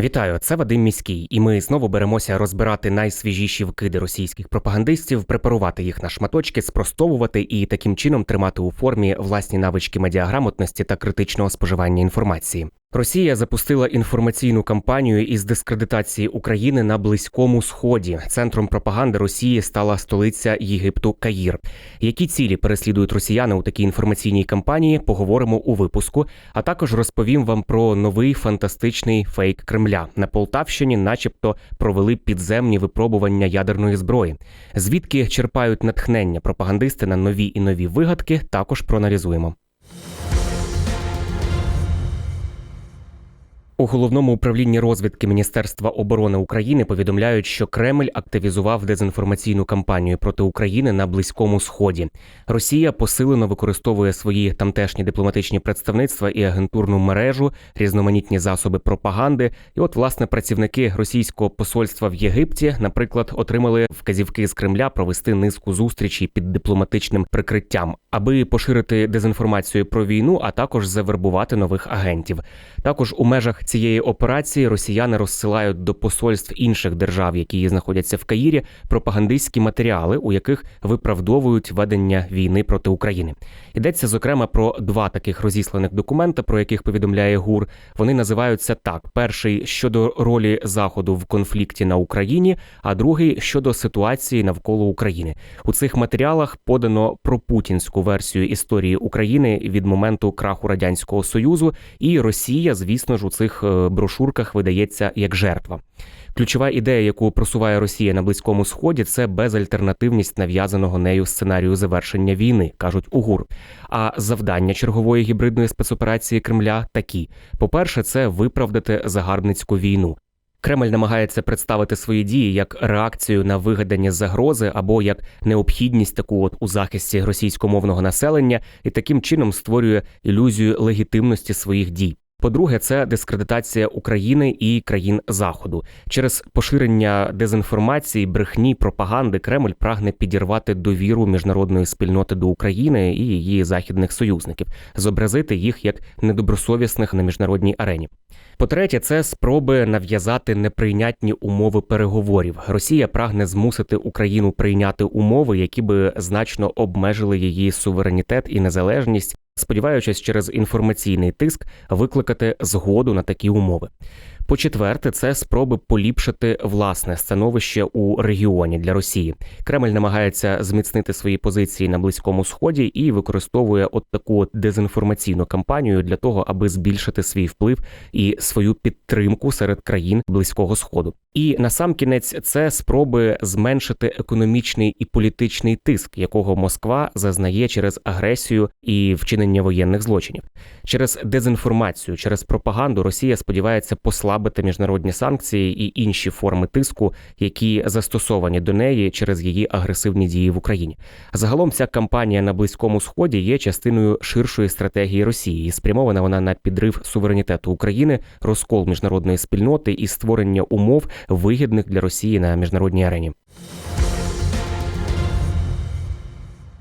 Вітаю, це Вадим Міський, і ми знову беремося розбирати найсвіжіші вкиди російських пропагандистів, препарувати їх на шматочки, спростовувати і таким чином тримати у формі власні навички медіаграмотності та критичного споживання інформації. Росія запустила інформаційну кампанію із дискредитації України на близькому сході. Центром пропаганди Росії стала столиця Єгипту Каїр. Які цілі переслідують росіяни у такій інформаційній кампанії? Поговоримо у випуску. А також розповім вам про новий фантастичний фейк Кремля на Полтавщині, начебто, провели підземні випробування ядерної зброї. Звідки черпають натхнення пропагандисти на нові і нові вигадки, також проаналізуємо. У головному управлінні розвідки Міністерства оборони України повідомляють, що Кремль активізував дезінформаційну кампанію проти України на близькому сході. Росія посилено використовує свої тамтешні дипломатичні представництва і агентурну мережу, різноманітні засоби пропаганди. І, от, власне, працівники російського посольства в Єгипті, наприклад, отримали вказівки з Кремля провести низку зустрічей під дипломатичним прикриттям, аби поширити дезінформацію про війну, а також завербувати нових агентів. Також у межах цієї операції росіяни розсилають до посольств інших держав, які знаходяться в Каїрі, пропагандистські матеріали, у яких виправдовують ведення війни проти України. Йдеться зокрема про два таких розісланих документа, про яких повідомляє ГУР. Вони називаються так: перший щодо ролі заходу в конфлікті на Україні, а другий щодо ситуації навколо України. У цих матеріалах подано про путінську версію історії України від моменту краху радянського союзу, і Росія, звісно ж, у цих е, брошурках видається як жертва. Ключова ідея, яку просуває Росія на близькому сході, це безальтернативність нав'язаного нею сценарію завершення війни, кажуть у ГУР. А завдання чергової гібридної спецоперації Кремля такі: по-перше, це виправдати загарбницьку війну. Кремль намагається представити свої дії як реакцію на вигадання загрози або як необхідність таку от у захисті російськомовного населення, і таким чином створює ілюзію легітимності своїх дій. По-друге, це дискредитація України і країн Заходу через поширення дезінформації, брехні, пропаганди. Кремль прагне підірвати довіру міжнародної спільноти до України і її західних союзників, зобразити їх як недобросовісних на міжнародній арені. По-третє, це спроби нав'язати неприйнятні умови переговорів. Росія прагне змусити Україну прийняти умови, які би значно обмежили її суверенітет і незалежність, сподіваючись через інформаційний тиск викликати згоду на такі умови. По-четверте, це спроби поліпшити власне становище у регіоні для Росії. Кремль намагається зміцнити свої позиції на близькому сході і використовує от таку от дезінформаційну кампанію для того, аби збільшити свій вплив і свою підтримку серед країн близького сходу. І насамкінець це спроби зменшити економічний і політичний тиск, якого Москва зазнає через агресію і вчинення воєнних злочинів. Через дезінформацію, через пропаганду Росія сподівається послабити міжнародні санкції і інші форми тиску, які застосовані до неї через її агресивні дії в Україні. Загалом ця кампанія на близькому сході є частиною ширшої стратегії Росії. І спрямована вона на підрив суверенітету України, розкол міжнародної спільноти і створення умов вигідних для Росії на міжнародній арені.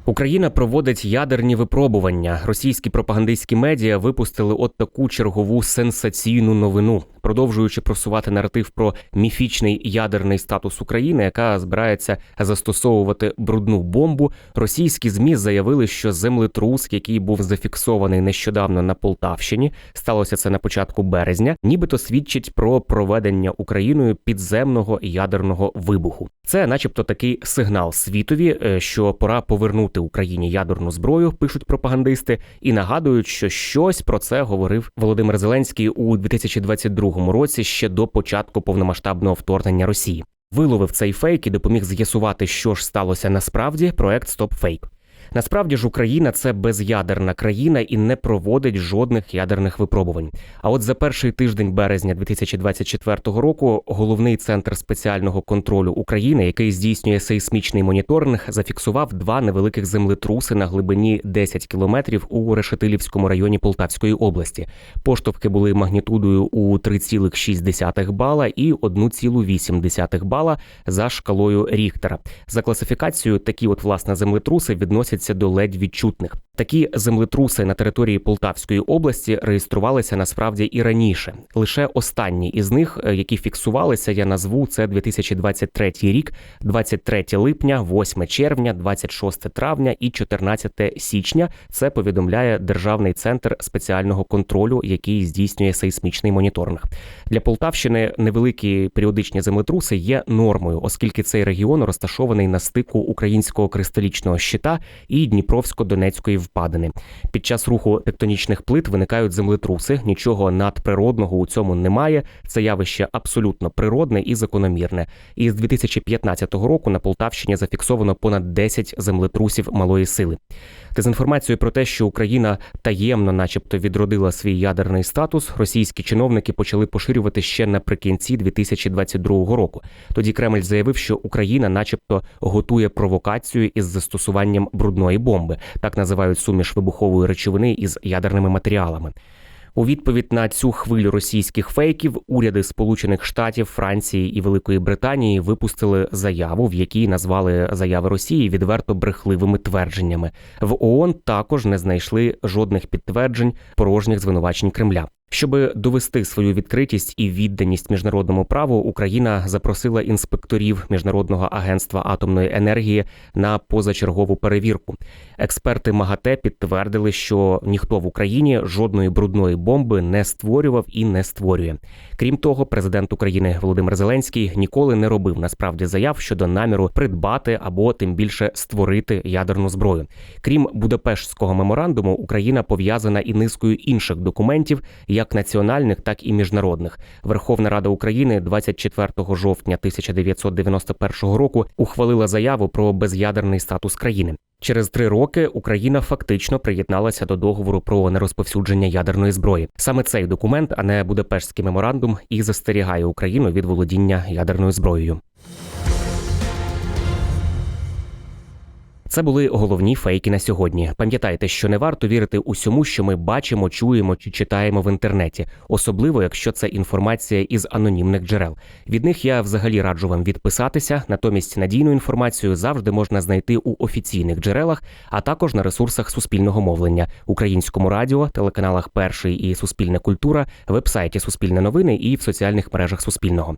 Україна проводить ядерні випробування. Російські пропагандистські медіа випустили от таку чергову сенсаційну новину, продовжуючи просувати наратив про міфічний ядерний статус України, яка збирається застосовувати брудну бомбу. Російські змі заявили, що землетрус, який був зафіксований нещодавно на Полтавщині, сталося це на початку березня, нібито свідчить про проведення Україною підземного ядерного вибуху. Це, начебто, такий сигнал світові, е, що пора повернути Україні ядерну зброю, пишуть пропагандисти, і нагадують, що щось про це говорив Володимир Зеленський у 2022 році ще до початку повномасштабного вторгнення Росії. Виловив цей фейк і допоміг з'ясувати, що ж сталося насправді. Проект Стоп Фейк. Насправді ж Україна це безядерна країна і не проводить жодних ядерних випробувань. А от за перший тиждень березня 2024 року головний центр спеціального контролю України, який здійснює сейсмічний моніторинг, зафіксував два невеликих землетруси на глибині 10 кілометрів у Решетилівському районі Полтавської області. Поштовхи були магнітудою у 3,6 бала і 1,8 бала за шкалою Ріхтера. За класифікацією, такі от власне землетруси відносяться до ледь відчутних. Такі землетруси на території Полтавської області реєструвалися насправді і раніше. Лише останні із них, е, які фіксувалися, я назву це 2023 рік, 23 липня, 8 червня, 26 травня і 14 січня. Це повідомляє Державний центр спеціального контролю, який здійснює сейсмічний моніторинг. Для Полтавщини невеликі періодичні землетруси є нормою, оскільки цей регіон розташований на стику українського кристалічного щита і Дніпровсько-Донецької впадини. Під час руху тектонічних плит виникають землетруси. Нічого надприродного у цьому немає. Це явище абсолютно природне і закономірне. І з 2015 року на Полтавщині зафіксовано понад 10 землетрусів малої сили. Дезінформацію про те, що Україна таємно, начебто, відродила свій ядерний статус, російські чиновники почали поширювати ще наприкінці 2022 року. Тоді Кремль заявив, що Україна, начебто, готує провокацію із застосуванням брудної бомби, так називають суміш вибухової речовини із ядерними матеріалами. У відповідь на цю хвилю російських фейків уряди Сполучених Штатів, Франції і Великої Британії випустили заяву, в якій назвали заяви Росії відверто брехливими твердженнями. В ООН також не знайшли жодних підтверджень порожніх звинувачень Кремля. Щоби довести свою відкритість і відданість міжнародному праву, Україна запросила інспекторів міжнародного агентства атомної енергії на позачергову перевірку. Експерти МАГАТЕ підтвердили, що ніхто в Україні жодної брудної бомби не створював і не створює. Крім того, президент України Володимир Зеленський ніколи не робив насправді заяв щодо наміру придбати або тим більше створити ядерну зброю. Крім Будапештського меморандуму, Україна пов'язана і низкою інших документів, як національних, так і міжнародних. Верховна Рада України 24 жовтня 1991 року ухвалила заяву про без'ядерний статус країни. Через три роки Україна фактично приєдналася до договору про нерозповсюдження ядерної зброї. Саме цей документ, а не Будапештський меморандум, і застерігає Україну від володіння ядерною зброєю. Це були головні фейки на сьогодні. Пам'ятайте, що не варто вірити усьому, що ми бачимо, чуємо чи читаємо в інтернеті, особливо якщо це інформація із анонімних джерел. Від них я взагалі раджу вам відписатися. Натомість надійну інформацію завжди можна знайти у офіційних джерелах, а також на ресурсах суспільного мовлення, українському радіо, телеканалах Перший і Суспільна культура, вебсайті Суспільне новини і в соціальних мережах Суспільного.